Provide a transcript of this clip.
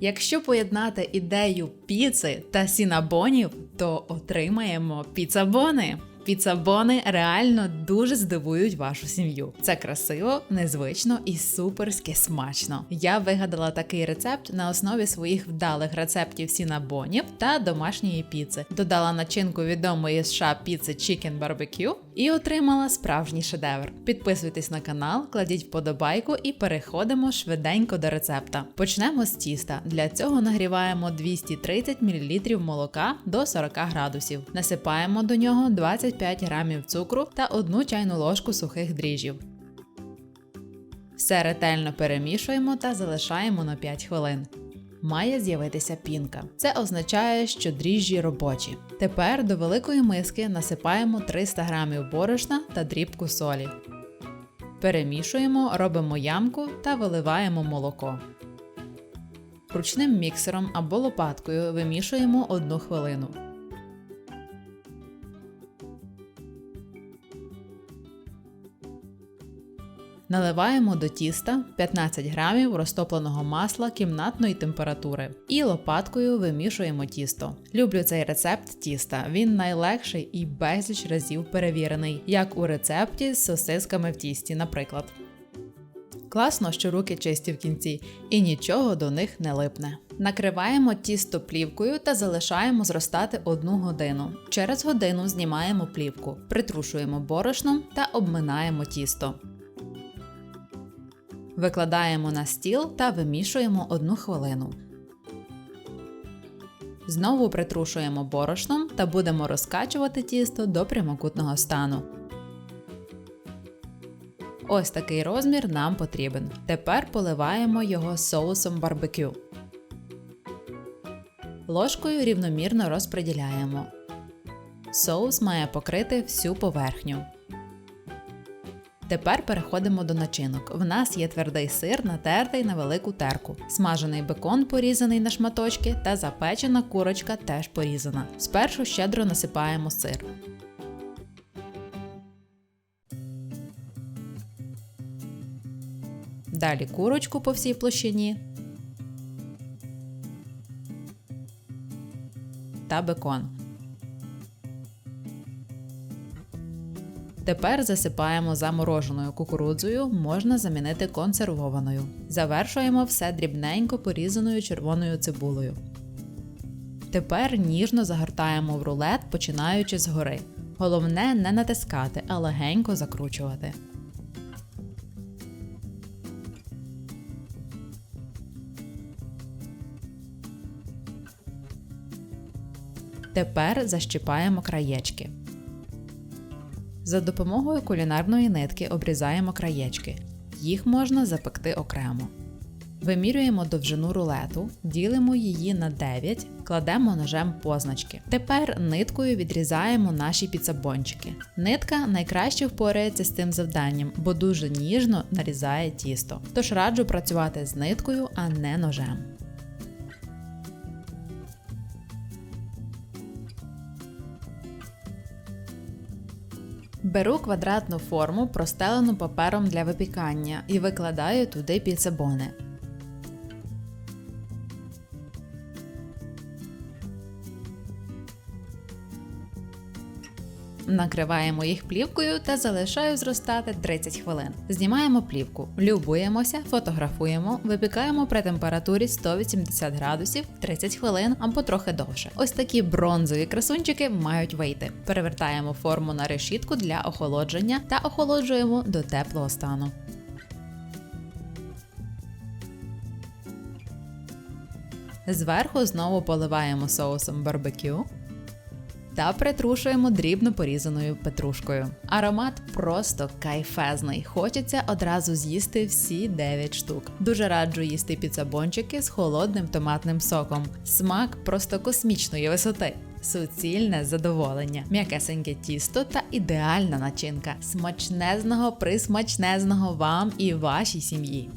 Якщо поєднати ідею піци та сінабонів, то отримаємо піцабони. Піцабони реально дуже здивують вашу сім'ю. Це красиво, незвично і суперськи смачно. Я вигадала такий рецепт на основі своїх вдалих рецептів сінабонів та домашньої піци. Додала начинку відомої США піци Chicken Barbecue і отримала справжній шедевр. Підписуйтесь на канал, кладіть вподобайку і переходимо швиденько до рецепта. Почнемо з тіста. Для цього нагріваємо 230 мл молока до 40 градусів. Насипаємо до нього 25 грамів цукру та 1 чайну ложку сухих дріжджів. Все ретельно перемішуємо та залишаємо на 5 хвилин. Має з'явитися пінка. Це означає, що дріжджі робочі. Тепер до великої миски насипаємо 300 г борошна та дрібку солі. Перемішуємо, робимо ямку та виливаємо молоко. Ручним міксером або лопаткою вимішуємо 1 хвилину. Наливаємо до тіста 15 грамів розтопленого масла кімнатної температури і лопаткою вимішуємо тісто. Люблю цей рецепт тіста. Він найлегший і безліч разів перевірений, як у рецепті з сосисками в тісті, наприклад. Класно, що руки чисті в кінці і нічого до них не липне. Накриваємо тісто плівкою та залишаємо зростати одну годину. Через годину знімаємо плівку, притрушуємо борошном та обминаємо тісто. Викладаємо на стіл та вимішуємо одну хвилину. Знову притрушуємо борошном та будемо розкачувати тісто до прямокутного стану. Ось такий розмір нам потрібен. Тепер поливаємо його соусом барбекю. Ложкою рівномірно розподіляємо. Соус має покрити всю поверхню. Тепер переходимо до начинок. В нас є твердий сир, натертий на велику терку, смажений бекон, порізаний на шматочки, та запечена курочка теж порізана. Спершу щедро насипаємо сир. Далі курочку по всій площині та бекон. Тепер засипаємо замороженою кукурудзою, можна замінити консервованою. Завершуємо все дрібненько порізаною червоною цибулею. Тепер ніжно загортаємо в рулет, починаючи згори. Головне не натискати, а легенько закручувати. Тепер защіпаємо краєчки. За допомогою кулінарної нитки обрізаємо краєчки. Їх можна запекти окремо. Вимірюємо довжину рулету, ділимо її на 9, кладемо ножем позначки. Тепер ниткою відрізаємо наші піцабончики. Нитка найкраще впорається з цим завданням, бо дуже ніжно нарізає тісто. Тож раджу працювати з ниткою, а не ножем. Беру квадратну форму, простелену папером для випікання, і викладаю туди піцебони. Накриваємо їх плівкою та залишаю зростати 30 хвилин. Знімаємо плівку, любуємося, фотографуємо, випікаємо при температурі 180 градусів 30 хвилин або трохи довше. Ось такі бронзові красунчики мають вийти. Перевертаємо форму на решітку для охолодження та охолоджуємо до теплого стану. Зверху знову поливаємо соусом барбекю та притрушуємо дрібно порізаною петрушкою. Аромат просто кайфезний. Хочеться одразу з'їсти всі 9 штук. Дуже раджу їсти піцабончики з холодним томатним соком. Смак просто космічної висоти. Суцільне задоволення, м'якесеньке тісто та ідеальна начинка. Смачнезного присмачнезного вам і вашій сім'ї.